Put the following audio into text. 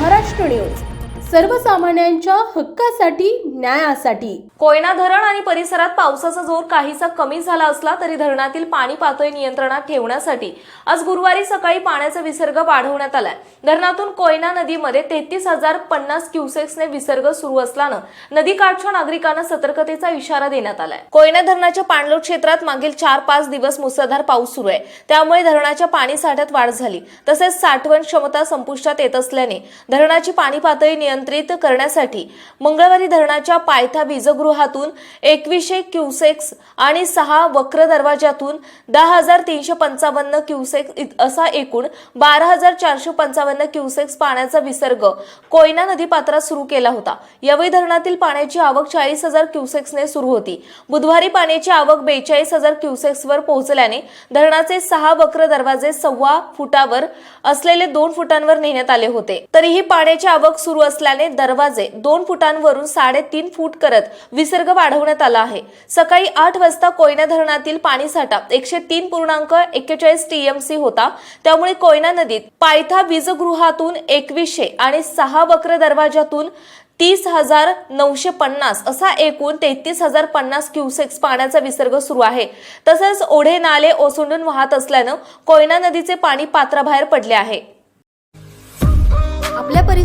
Maharashtra news. सर्वसामान्यांच्या हक्कासाठी न्यायासाठी. कोयना धरण आणि परिसरात पावसाचा जोर काहीसा कमी झाला असला तरी धरणातील पाणी पातळी नियंत्रणात ठेवण्यासाठी आज गुरुवारी सकाळी पाण्याचा विसर्ग वाढवण्यात आलाय. धरणातून कोयना नदीमध्ये तेहतीस हजार पन्नास क्युसेक्सने विसर्ग सुरू असल्यानं नदीकाठच्या नागरिकांना सतर्कतेचा इशारा देण्यात आलाय. कोयना धरणाच्या पाणलोट क्षेत्रात मागील चार पाच दिवस मुसळधार पाऊस सुरू आहे. त्यामुळे धरणाच्या पाणी साठ्यात वाढ झाली. तसेच साठवण क्षमता संपुष्टात येत असल्याने धरणाची पाणी पातळी नियंत्रित करण्यासाठी मंगळवारी धरणाच्या पायथा वीजगृहातून एकवीसशे क्युसेक्स आणि सहा वक्र दरवाजातून दहा हजार तीनशे पंचावन्न क्युसेक्स असा एकूण बारा हजार चारशे पंचावन्न क्युसेक्स पाण्याचा विसर्ग कोयना नदी पात्रात सुरू केला होता. यावेळी धरणातील पाण्याची आवक चाळीस हजार क्युसेक्सने सुरू होती. बुधवारी पाण्याची आवक बेचाळीस हजार क्युसेक्सवर पोहोचल्याने धरणाचे सहा वक्र दरवाजे सव्वा फुटावर असलेले दोन फुटांवर नेण्यात आले होते. तरीही पाण्याची आवक सुरू असल्याने दरवाजे दोन फुटांवरून साडेतीन फूट करत विसर्ग वाढवण्यात आला आहे. सकाळी आठ वाजता कोयना धरणातील पाणीसाठा एकशे तीन पूर्णांक एक्केचाळीस टीएमसी होता. त्यामुळे कोयना नदीत पायथा वीजगृहातून एकवीसशे आणि सहा वक्र दरवाजातून तीस हजार नऊशे पन्नास असा एकूण तेहतीस हजार पन्नास क्युसेक्स पाण्याचा विसर्ग सुरू आहे. तसंच ओढे नाले ओसंडून वाहत असल्यानं कोयना नदीचे पाणी पात्राबाहेर पडले आहे.